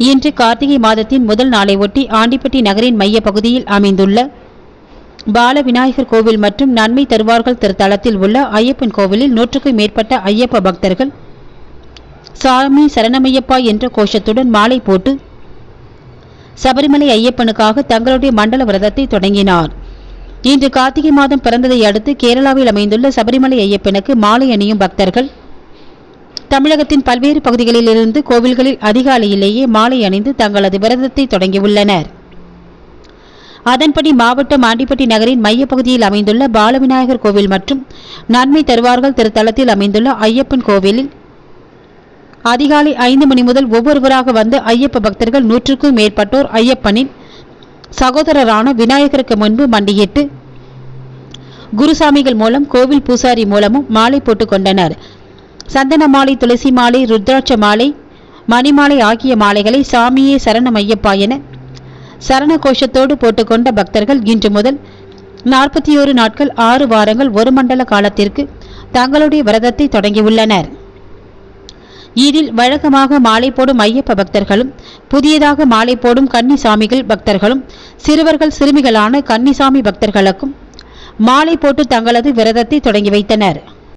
இன்று கார்த்திகை மாதத்தின் முதல் நாளை ஒட்டி ஆண்டிப்பட்டி நகரின் மைய பகுதியில் அமைந்துள்ள பால விநாயகர் கோவில் மற்றும் நன்மை தருவார்கள் திருத்தலத்தில் உள்ள ஐயப்பன் கோவிலில் நூற்றுக்கும் மேற்பட்ட ஐயப்ப பக்தர்கள் சாமி சரணமையப்பா என்ற கோஷத்துடன் மாலை போட்டு சபரிமலை ஐயப்பனுக்காக தங்களுடைய மண்டல விரதத்தை தொடங்கினார். இன்று கார்த்திகை மாதம் பிறந்ததை அடுத்து கேரளாவில் அமைந்துள்ள சபரிமலை ஐயப்பனுக்கு மாலை அணியும் பக்தர்கள் தமிழகத்தின் பல்வேறு பகுதிகளிலிருந்து கோவில்களில் அதிகாலையிலேயே மாலை அணிந்து தங்களது விரதத்தை தொடங்கியுள்ளனர். அதன்படி மாவட்டம் ஆண்டிப்பட்டி நகரின் மையப்பகுதியில் அமைந்துள்ள பாலவிநாயகர் கோவில் மற்றும் நன்மை தருவார்கள் திருத்தலத்தில் அமைந்துள்ள ஐயப்பன் கோவிலில் அதிகாலை ஐந்து மணி முதல் ஒவ்வொருவராக வந்து ஐயப்ப பக்தர்கள் நூற்றுக்கும் மேற்பட்டோர் ஐயப்பனின் சகோதரரான விநாயகருக்கு முன்பு மண்டியிட்டு குருசாமிகள் மூலம் கோவில் பூசாரி மூலமும் மாலை போட்டுக் கொண்டனர். சந்தன மாலை துளசி மாலை ருத்ராட்ச மாலை மணிமாலை ஆகிய மாலைகளை சாமியே சரணம் ஐயப்பா என சரண கோஷத்தோடு போட்டுக்கொண்ட பக்தர்கள் இன்று முதல் நாற்பத்தி ஓரு நாட்கள் ஆறு வாரங்கள் ஒரு மண்டல காலத்திற்கு தங்களுடைய விரதத்தை தொடங்கியுள்ளனர். இதில் வழக்கமாக மாலை போடும் ஐயப்ப பக்தர்களும் புதியதாக மாலை போடும் கன்னிசாமிகள் பக்தர்களும் சிறுவர்கள் சிறுமிகளான கன்னிசாமி பக்தர்களுக்கும் மாலை போட்டு தங்களது விரதத்தை தொடங்கி வைத்தனர்.